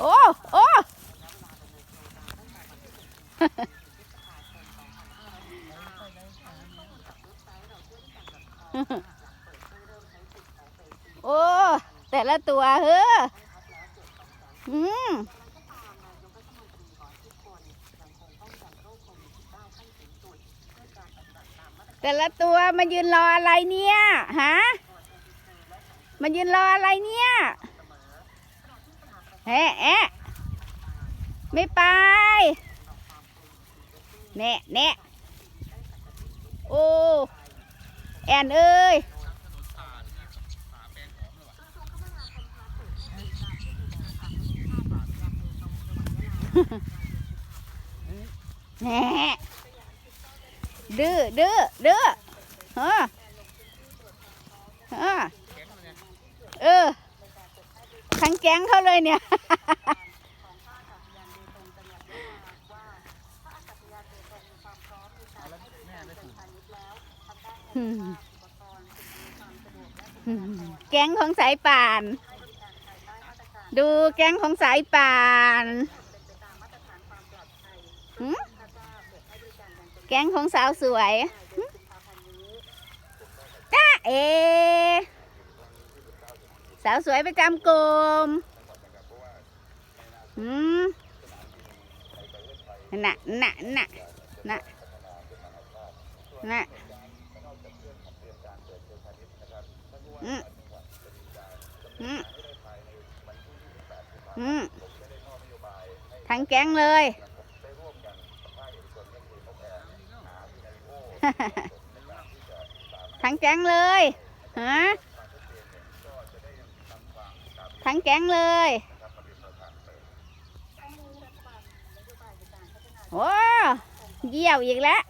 โอ้โอ้โอ้ แต่ละตัวเฮ้ออืมแต่ละตัวมายืนรออะไรเนี่ย ฮะ มายืนรออะไรเนี่ย แอะแอะไม่ไปแน่แน่โอ้แอนเอ้ยแหน่ดื้อดื้อดื้อฮะฮะเออ ทั้ งแกงเขาเลยเนี่ย แก๊งของสายป่าน ดูแก๊งของสายป่านแก๊งของสาวสวยจ้าเอ สาวสวยประจำกรม หืมน่ะน่ะน่ะน่ะน่ะอืมอืมอืมทั้งแก๊งเลยทั้งแก๊งเลยฮะทั้งแก๊งเลย โอ้เยี่ยวอีกแล้ว